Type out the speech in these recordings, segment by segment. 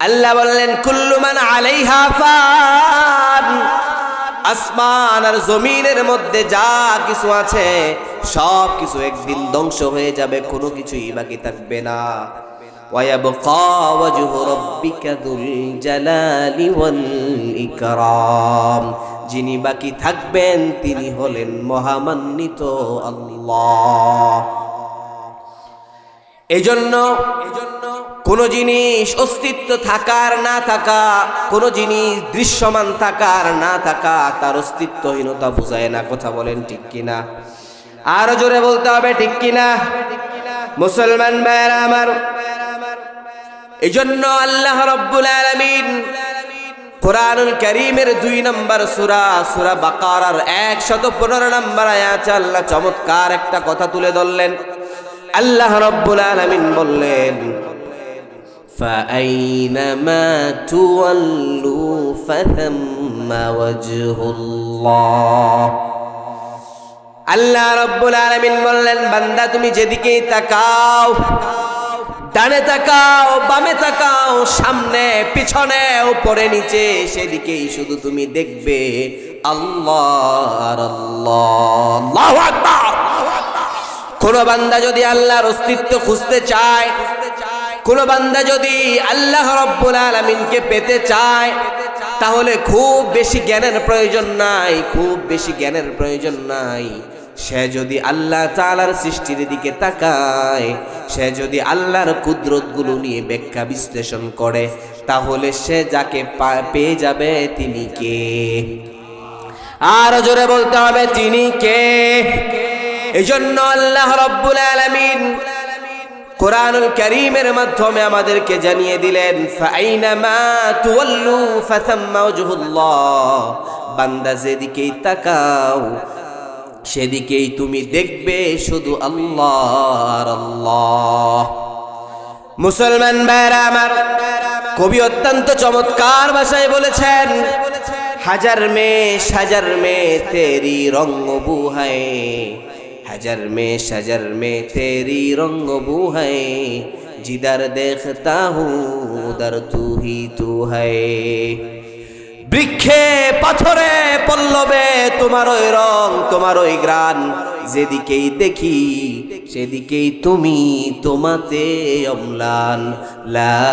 আল্লাহ বললেন কুল্লুমান আলাইহা ফান আসমান আর জমিনের মধ্যে যা কিছু আছে সব কিছু একদিন ধ্বংস হয়ে যাবে কোনো কিছুই বাকি থাকবে না ويبقى وجه ربك ذو الجلال والإكرام যিনি বাকি থাকবেন তিনি হলেন মহামান্বিত আল্লাহ এজন্য কোন জিনিস অস্তিত্ব থাকার না থাকা, কোন জিনিস দৃশ্যমান থাকার না থাকা, তার অস্তিত্বহীনতা বোঝায় না, কথা বলেন ঠিক কিনা? আরও জোরে বলতে হবে ঠিক কিনা? মুসলমান ভাইয়েরা আমার এই জন্য আল্লাহ রব্বুল আলামিন কোরআনুল করিমের দুই নম্বর সুরা সুরা বাকারার একশত পনেরো নম্বর আয়াতে আল্লাহ চমৎকার একটা কথা তুলে ধরলেন। আল্লাহ রব্বুল আলামিন বললেন فأينما تولوا فثم وجه الله আল্লাহ রব্বুল আলামিন বললেন বান্দা তুমি যেদিকেই তাকাও ডানে তাকাও বামে তাকাও সামনে পিছনে উপরে নিচে সেদিকেই শুধু তুমি দেখবে আল্লাহ আর আল্লাহ আল্লাহু আকবার কোন বান্দা যদি আল্লাহর অস্তিত্ব খুঁজতে চায় কোন বান্দা যদি আল্লাহ রব্বুল আলমিনকে পেতে চায়, তাহলে খুব বেশি জ্ঞানের প্রয়োজন নাই, খুব বেশি জ্ঞানের প্রয়োজন নাই। সে যদি আল্লাহ তালার সৃষ্টির দিকে তাকায়, সে যদি আল্লাহর কুদরতগুলো নিয়ে ব্যাখ্যা বিশ্লেষণ করে, তাহলে সে যাকে পেয়ে যাবে তিনি কে? আর জোরে বলতে হবে, তিনি কে? এই জন্য আল্লাহ রব্বুল আলামিন কোরআনুল করিমের মাধ্যমে আমাদেরকে জানিয়ে দিলেন বান্দা যেদিকেই তাকাও, সেদিকেই তুমি দেখবে শুধু আল্লাহ আল্লাহ। মুসলমান ভাইরা আমার, কবি অত্যন্ত চমৎকার ভাষায় বলেছেন, হাজার মে হাজার মে তেরি রঙ্গ বুহায়। হাজার মে হাজার মে, তেরি রঙ্গ বুহায় জিদার দেখতা হুঁ, উদার তু হি তু হ্যায় বৃক্ষে, পাথরে, পল্লবে তোমার ওই রং তোমার ওই গ্রান যেদিকেই দেখি, সেদিকেই তুমি তোমাতে অম্লান। লা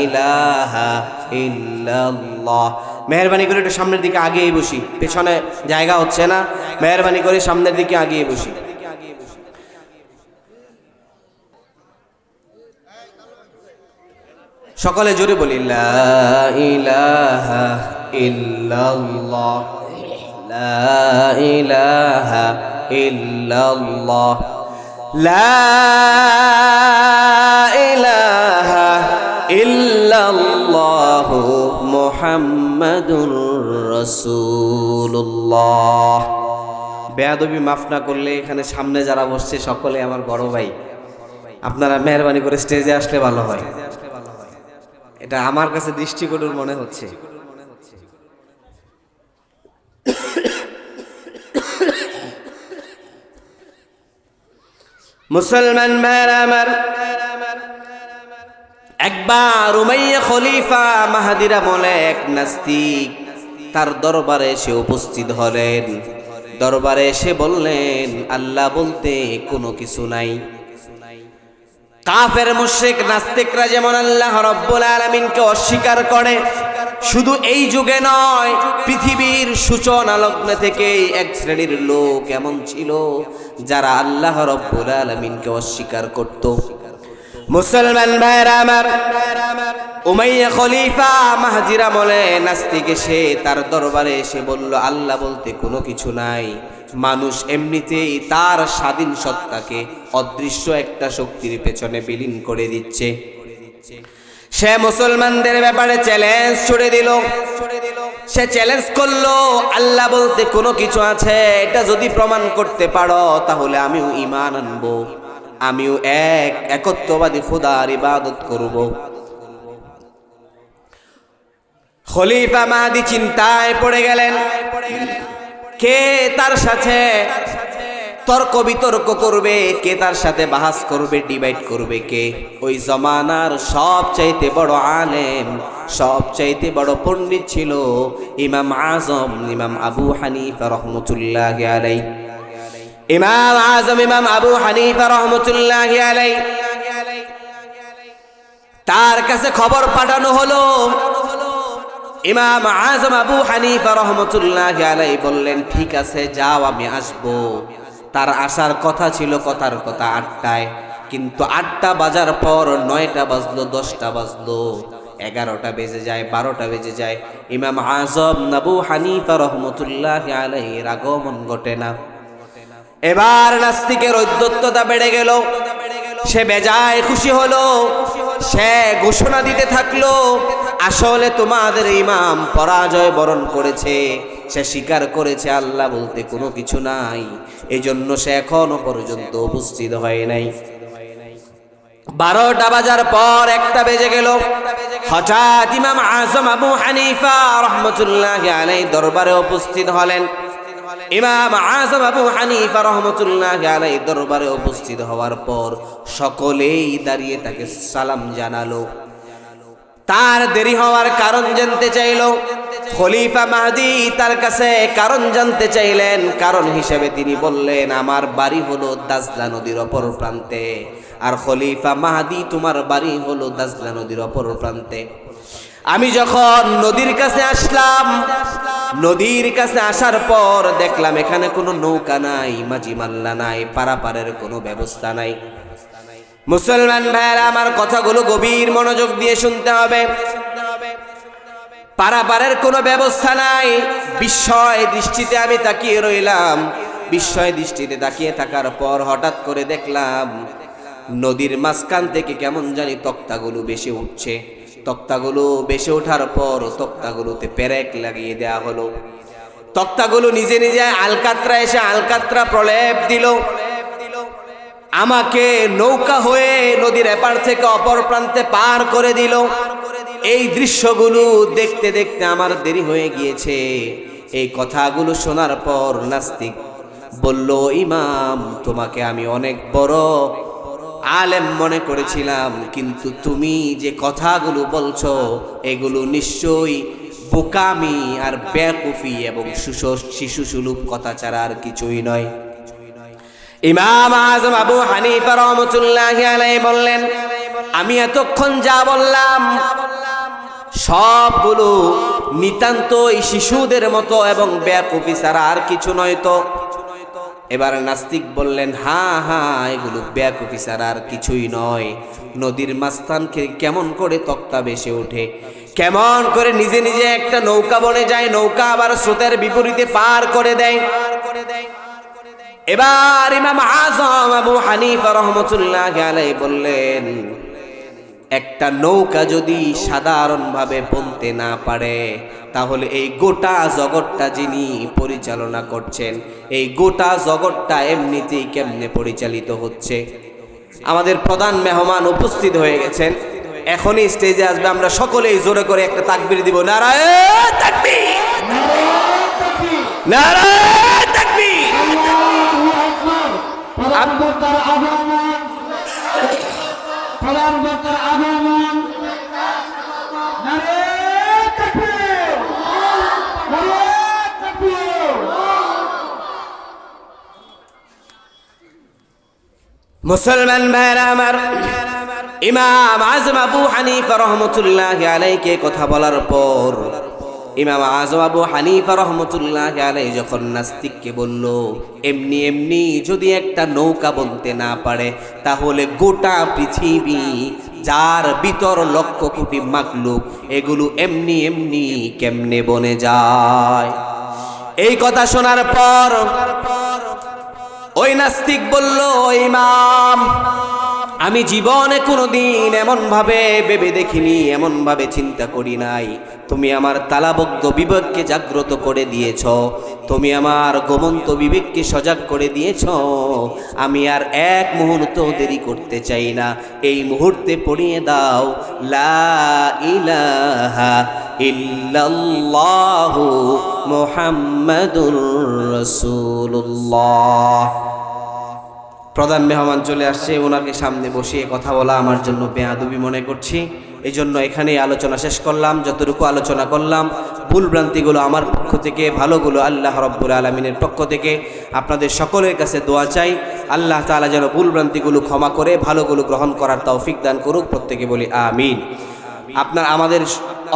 ইলাহা ইল্লাল্লাহ। মেহরবানি করে একটু সামনের দিকে আগিয়ে বসি। পেছনে জায়গা হচ্ছে না। মেহরবানি করে সামনের দিকে আগিয়ে বসি। সকলে জোরে বলি ইলাহা ইল্লাল্লাহ ইলাহা ইল্লাল্লাহ মুহাম্মাদুর রাসূলুল্লাহ। বেয়াদবি মাফ না করলে এখানে সামনে যারা বসছে সকলে আমার বড় ভাই। আপনারা মেহরবানি করে স্টেজে আসলে ভালো হয়। এটা আমার কাছে দৃষ্টিকটুর মনে হচ্ছে। মুসলমান ভাইয়ের আমার একবার উমাইয়া খলিফা মাহাদিরা বলে, এক নাস্তিক তার দরবারে এসে উপস্থিত হলেন। দরবারে এসে বললেন, আল্লাহ বলতে কোনো কিছু নাই। কাফের মুশরিক নাস্তিকরা যেমন আল্লাহ রব্বুল আলামিনকে অস্বীকার করে, শুধু এই যুগে নয়, পৃথিবীর সূচনা লগ্নে থেকে এক শ্রেণির লোক এমন ছিল যারা আল্লাহ রব্বুল আলামিনকে অস্বীকার করত। মুসলমান ভাইরা আমার, উমাইয়া খলিফা মাহাজিরা বলে, নাস্তিক এসে তার দরবারে এসে বলল, আল্লাহ বলতে কোনো কিছু নাই। মানুষ এমনিতেই তার স্বাধীন সত্তাকে অদৃশ্য একটা শক্তির পেছনে বিলীন করে দিচ্ছে। সে মুসলমানদের ব্যাপারে চ্যালেঞ্জ ছুড়ে দিল। সে চ্যালেঞ্জ করল, আল্লাহ বলতে কোনো কিছু আছে, এটা যদি প্রমাণ করতে পারো, তাহলে আমিও ইমান আনব। আমিও এক, একত্ববাদী খোদার ইবাদত করব। খলিফা মাদি চিন্তায় পড়ে গেলেন। কে তার সাথে তর্ক বিতর্ক করবে? কে তার সাথে বাহাস করবে? ডিভাইড করবে কে? ওই জমানার সব চাইতে বড় আলেম সব চাইতে বড় পণ্ডিত ছিল ইমাম আজম, ইমাম আবু হানিফা রহমতুল্লাহ আলাই ইমাম আজম, ইমাম আবু হানিফা রহমতুল্লাহ তার কাছে খবর পাঠানো হলো। ইমাম আজম আবু হানিফা রহমতুল্লাহ বললেন, ঠিক আছে, যাও, আমি আসব। তার আসার কথা ছিল কথার কথা আটটায়। কিন্তু আটটা বাজার পর নয়টা বাজলো, দশটা বাজলো। এগারোটা বেজে যায়, বারোটা বেজে যায়। ইমাম আজম আবু হানিফা রহমতুল্লাহ আলাইহির আগমন ঘটে না। এবার নাস্তিকের ঐদ্যত্বতা বেড়ে গেল। সে বেজায় খুশি হলো। সে ঘোষণা দিতে থাকল, আসলে তোমাদের ইমাম পরাজয় বরণ করেছে। সে স্বীকার করেছে, আল্লাহ বলতে কোনো কিছু নাই। এই জন্য সে এখনও পর্যন্ত উপস্থিত হয় নাই। বারোটা বাজার পর একটা বেজে গেল। হঠাৎ ইমাম আজম আবু হানিফা রহমতুল্লাহ দরবারে উপস্থিত হলেন। ইমাম আজম আবু হানিফা রহমতুল্লাহ আলাই দরবারে উপস্থিত হওয়ার পর সকলেই দাঁড়িয়ে তাকে সালাম জানালো। তার দেরি হওয়ার কারণ জানতে চাইল। খলিফা মাহাদি তার কাছে কারণ জানতে চাইলেন। কারণ হিসেবে তিনি বললেন, আমার বাড়ি হলো দাজলা নদীর অপর প্রান্তে। আর খলিফা মাহাদি, তোমার বাড়ি হলো দাজলা নদীর অপর প্রান্তে। আমি যখন নদীর কাছে আসলাম, নদীর কাছে আসার পর দেখলাম এখানে কোনো নৌকা নাই, মাঝি মাল্লা নাই, পারাপারের কোনো ব্যবস্থা নাই। মুসলমান ভাইয়েরা, আমার কথাগুলো গভীর মনোযোগ দিয়ে শুনতে হবে। পারাপারের কোনো ব্যবস্থা নাই। বিস্ময় দৃষ্টিতে আমি তাকিয়ে রইলাম। বিস্ময় দৃষ্টিতে তাকিয়ে থাকার পর হঠাৎ করে দেখলাম, নদীর মাঝখান থেকে কেমন জানি তক্তাগুলো বেশি উঠছে। তক্তাগুলো বেশি ওঠার পর তক্তাগুলোতে পেরেক লাগিয়ে দেয়া হলো। তক্তাগুলো নিজে নিজে আলকাত্রা এসে আলকাত্রা প্রলেপ দিল। আমাকে নৌকা হয়ে নদীর এপার থেকে অপর প্রান্তে পার করে দিল। এই দৃশ্যগুলো দেখতে দেখতে আমার দেরি হয়ে গিয়েছে। এই কথাগুলো শোনার পর নাস্তিক বলল, ইমাম, তোমাকে আমি অনেক বড় আলেম মনে করেছিলাম, কিন্তু তুমি যে কথাগুলো বলছো, এগুলো নিশ্চয়ই বোকামি আর বেকুফি এবং শিশু সুলুপ কথা ছাড়া আর কিছুই নয়। ইমাম আজম আবু হানিফা রহমতুল্লাহ আলাই বললেন, আমি এতক্ষণ যা বললাম, সবগুলো নিতান্তই শিশুদের মতো এবং ব্যাকুফি ছাড়া আর কিছু নয় তো। এবার নাস্তিক বললেন, হা হা, এগুলো ব্যাকুফি ছাড়া আর কিছুই নয়। নদীর মাঝখানকে কেমন করে তক্তা বেসে ওঠে। কেমন করে নিজে নিজে একটা নৌকা বনে যায়, নৌকা আবার স্রোতের বিপরীতে পার করে দেয়। এবার ইমাম আজম আবু হানিফা রহমতুল্লাহ আলাই বললেন, একটা নৌকা যদি সাধারণভাবে বলতে না পারে তাহলে এই গোটা জগৎটা যিনি পরিচালনা করছেন, এই গোটা জগৎটা এমনিতেই কেমনে পরিচালিত হচ্ছে? আমাদের প্রধান মেহমান উপস্থিত হয়ে গেছেন। এখনই স্টেজে আসবে, আমরা সকলেই জোরে করে একটা তাকবির দিব। নারায়ণ তাকবির! নারায় তাকবির! প্রধান বক্তার আগমন, প্রধান বক্তার আগমন। মুসলমান ভাইরা আমার, ইমাম আজম আবু হানিফা রহমতুল্লাহ আলাইকে কথা বলার পর, ইমাম আজম আবু হানিফা রহমতুল্লাহ আলাই যখন নাস্তিককে বলল, এমনি এমনি যদি একটা নৌকা বলতে না পারে, তাহলে গোটা পৃথিবী যার ভিতর লক্ষ কোটি মাকলুক, এগুলো এমনি এমনি কেমনে বনে যায়? এই কথা শোনার পর ওই নাস্তিক বলল ইমাম। আমি জীবনে কোনোদিন এমন ভাবে ভেবে দেখিনি, এমনভাবে চিন্তা করি নাই। তুমি আমার তালাবদ্ধ বিবেককে জাগ্রত করে দিয়েছ, তুমি আমার গোমন্ত বিবেককে সজাগ করে দিয়েছ। আমি আর এক মুহূর্ত দেরি করতে চাই না, এই মুহূর্তে পড়িয়ে দাও, লা ইলাহা রাসূলুল্লাহ। প্রধান মেহমান চলে আসছে, ওনাকে সামনে বসিয়ে কথা বলা আমার জন্য বেয়াদবি মনে করছি। এই জন্য এখানেই আলোচনা শেষ করলাম, যতটুকু আলোচনা করলাম, ভুল ভ্রান্তিগুলো আমার পক্ষ থেকে, ভালোগুলো আল্লাহ রব্বুল আলমিনের পক্ষ থেকে আপনাদের সকলের কাছে দোয়া চাই। আল্লাহ তাআলা যেন ভুল ভ্রান্তিগুলো ক্ষমা করে, ভালোগুলো গ্রহণ করার তৌফিক দান করুক, প্রত্যেকে বলি আমিন। আপনার আমাদের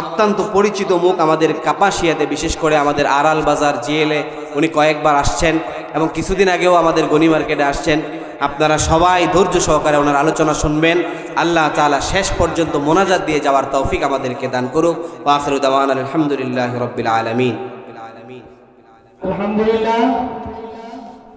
অত্যন্ত পরিচিত মুখ আমাদের কাপাসিয়াতে, বিশেষ করে আমাদের আড়াল বাজার জিএলে উনি কয়েকবার আসছেন এবং কিছুদিন আগেও আমাদের গনি মার্কেটে আসছেন। আপনারা সবাই ধৈর্য সহকারে ওনার আলোচনা শুনবেন। আল্লাহ তালা শেষ পর্যন্ত মোনাজাত দিয়ে যাওয়ার তৌফিক আমাদেরকে দান করুক। আলহামদুলিল্লাহ রবিল আলমিন। আলহামদুলিল্লাহ।